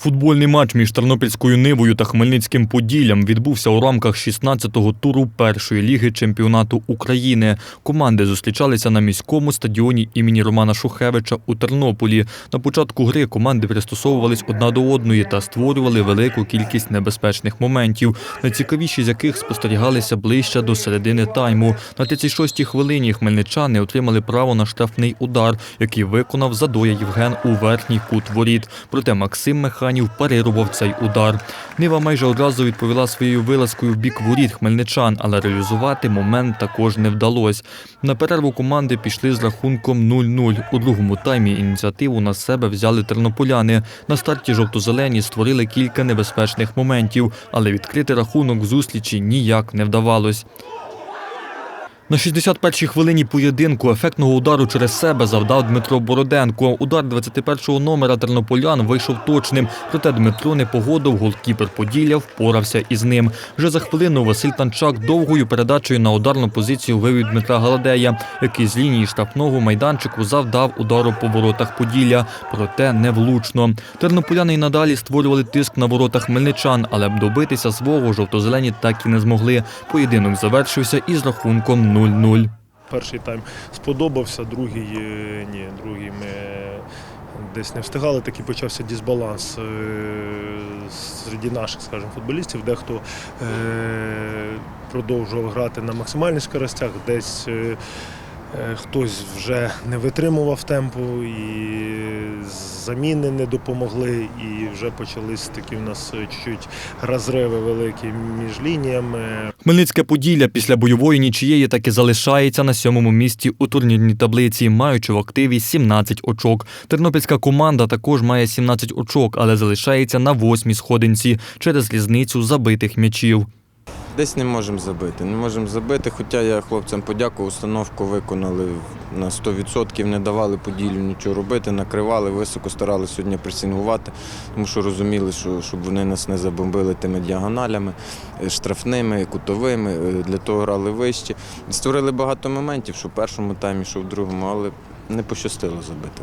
Футбольний матч між Тернопільською Нивою та Хмельницьким Поділлям відбувся у рамках 16-го туру першої ліги чемпіонату України. Команди зустрічалися на міському стадіоні імені Романа Шухевича у Тернополі. На початку гри команди пристосовувались одна до одної та створювали велику кількість небезпечних моментів, найцікавіші з яких спостерігалися ближче до середини тайму. На 36-й хвилині хмельничани отримали право на штрафний удар, який виконав Задоя Євген у верхній кут воріт. Проте Максим Механів парирував цей удар. Нива майже одразу відповіла своєю вилазкою в бік воріт хмельничан, але реалізувати момент також не вдалося. На перерву команди пішли з рахунком 0-0. У другому таймі ініціативу на себе взяли тернополяни. На старті жовто-зелені створили кілька небезпечних моментів, але відкрити рахунок зустрічі ніяк не вдавалось. На 61-й хвилині поєдинку ефектного удару через себе завдав Дмитро Бороденко. Удар 21-го номера тернополян вийшов точним, проте Дмитро не погодив, голкіпер Поділля впорався із ним. Вже за хвилину Василь Танчак довгою передачею на ударну позицію вивів Дмитра Галадея, який з лінії штрафного майданчику завдав удару по воротах Поділля, проте невлучно. Тернополяни й надалі створювали тиск на воротах хмельничан, але добитися свого жовто-зелені так і не змогли. Поєдинок завершився із рахунком 0-0. Перший тайм сподобався, другий е, ні, другий ми десь не встигали. Такий почався дисбаланс е, серед наших, скажімо, футболістів. Дехто е, продовжував грати на максимальних скоростях, десь хтось вже не витримував темпу, і заміни не допомогли, і вже почались такі в нас е, чуть-чуть розриви великі між лініями. Хмельницьке Поділля після бойової нічиєї таки залишається на сьомому місці у турнірній таблиці, маючи в активі 17 очок. Тернопільська команда також має 17 очок, але залишається на восьмій сходинці через різницю забитих м'ячів. Десь не можемо забити. Не можемо забити, хоча я хлопцям подякував, установку виконали на 100%, не давали поділю нічого робити, накривали, високо старалися сьогодні пресингувати, тому що розуміли, що щоб вони нас не забомбили тими діагоналями, е, штрафними, кутовими. е, Для того грали вище. Створили багато моментів, що в першому таймі, що в другому, але не пощастило забити.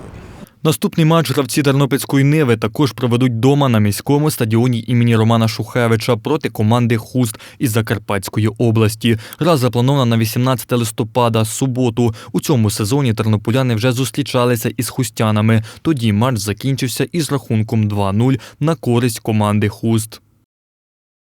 Наступний матч гравці Тернопільської Ниви також проведуть дома на міському стадіоні імені Романа Шухевича проти команди Хуст із Закарпатської області. Гра запланована на 18 листопада, суботу. У цьому сезоні тернополяни вже зустрічалися із хустянами. Тоді матч закінчився із рахунком 2-0 на користь команди Хуст.